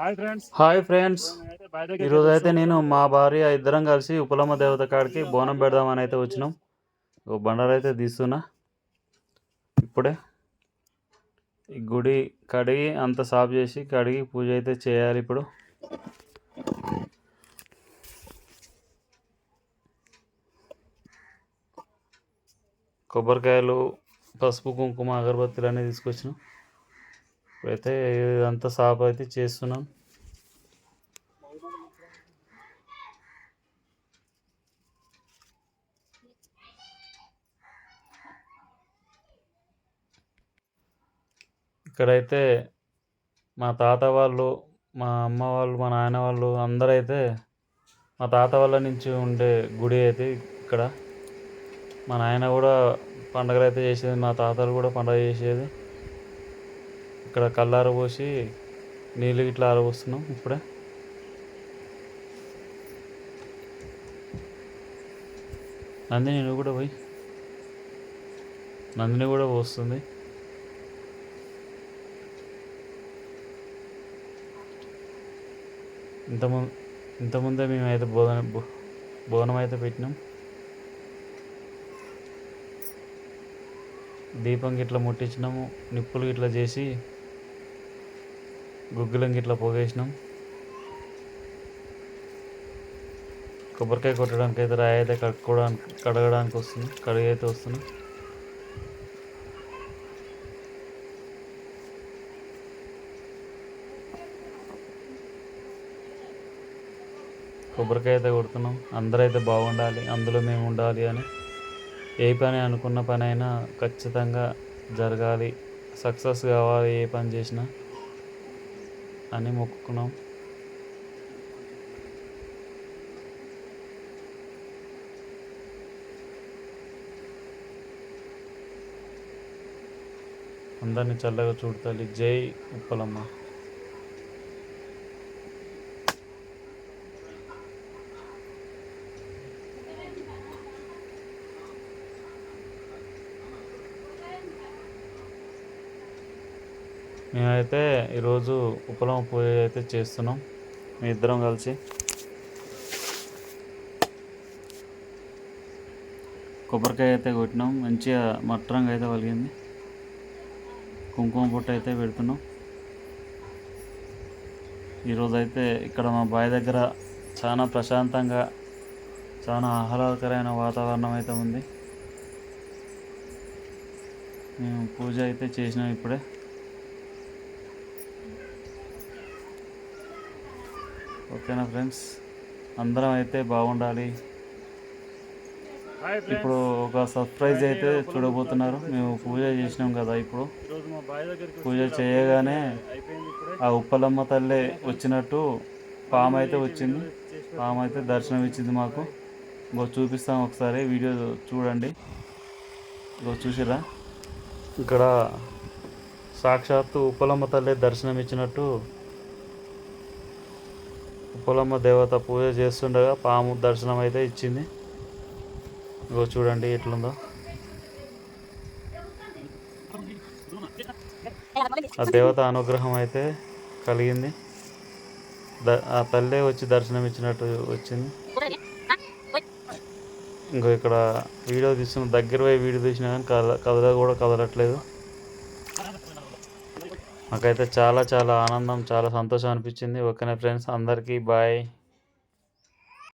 Hi friends hi ఈరోజు అయితే. నేను మా భార్య ఇద్దరం కలిసి ఉపలమ్మ దేవత కాడికి బోనం పెడదామని అయితే వచ్చినాం. ఓ బండలు అయితే తీస్తున్నా. ఇప్పుడే ఈ గుడి కడిగి అంత సాఫ్ చేసి కడిగి పూజ అయితే చేయాలి ఇప్పుడు. కొబ్బరికాయలు పసుపు కుంకుమ అగరబత్తులు అన్నీ తీసుకొచ్చినాం. ఇప్పుడైతే ఇదంతా సాఫ్ అయితే చేస్తున్నాం. ఇక్కడైతే మా తాత వాళ్ళు మా అమ్మ వాళ్ళు మా నాయన వాళ్ళు అందరైతే మా తాత వాళ్ళ నుంచి ఉండే గుడి అయితే ఇక్కడ. మా నాయన కూడా పండగలు అయితే చేసేది మా తాతలు కూడా పండగ చేసేది. ఇక్కడ కల్లార పోసి నీళ్ళు ఇట్లా ఆరబోస్తున్నాం ఇప్పుడే. నందిని నువ్వు కూడా పోయి. నందిని కూడా పోస్తుంది. ఇంతకుముందు ఇంతకుముందే మేమైతే బోధన బో- అయితే పెట్టినాం. దీపం గిట్లా ముట్టించినాము. నిప్పులు గిట్లా చేసి గుగ్గులం గిట్లా పోగేసినాం. కొబ్బరికాయ కొట్టడానికి అయితే రాయి అయితే కడుక్కోవడానికి కడగడానికి వస్తుంది కడిగి అయితే వస్తుంది. కొబ్బరికాయ అయితే కొడుతున్నాం. అందరైతే బాగుండాలి అందులో మేము ఉండాలి అని. ఏ పని అనుకున్న పని అయినా ఖచ్చితంగా జరగాలి. సక్సెస్ కావాలి ఏ పని చేసినా. అని మొక్కుకున్నాం. అందరినీ చల్లగా చూడతాలి జై ఉప్పలమ్మ. మేమైతే ఈరోజు ఉపలం పూజ అయితే చేస్తున్నాం. మీ ఇద్దరం కలిసి. కొబ్బరికాయ అయితే కొట్టినాం. మంచిగా మట్టరంగా అయితే కలిగింది కుంకుమ పుట్ట అయితే పెడుతున్నాం. ఈరోజు అయితే ఇక్కడ మా బావి దగ్గర చాలా ప్రశాంతంగా చాలా ఆహ్లాదకరమైన వాతావరణం అయితే ఉంది. మేము పూజ అయితే చేసినాం ఇప్పుడే. ఓకేనా ఫ్రెండ్స్? అందరం అయితే బాగుండాలి. ఇప్పుడు ఒక సర్ప్రైజ్ అయితే చూడబోతున్నారు. మేము పూజ చేసినాం కదా ఇప్పుడు. పూజ చేయగానే ఆ ఉప్పలమ్మ తల్లి వచ్చినట్టు పాము అయితే వచ్చింది. పాము అయితే దర్శనం ఇచ్చింది మాకు. ఇంకో చూపిస్తాం ఒకసారి. వీడియో చూడండి. ఇంకో చూసిరా ఇక్కడ సాక్షాత్తు ఉప్పలమ్మ తల్లి దర్శనం ఇచ్చినట్టు పొలమ్మ దేవత పూజ చేస్తుండగా పాము దర్శనం అయితే ఇచ్చింది. ఇంకో చూడండి ఎట్లుందో. ఆ దేవత అనుగ్రహం అయితే కలిగింది. ద- ఆ తల్లే వచ్చి దర్శనం ఇచ్చినట్టు వచ్చింది. ఇంకో ఇక్కడ వీడియో తీస్తున్న దగ్గర పోయి వీడియో తీసినా కానీ కద కదల కూడా కదలట్లేదు. నాకైతే చాలా చాలా ఆనందం చాలా సంతోషం అనిపించింది. ఓకేనా ఫ్రెండ్స్ అందరికీ బాయ్.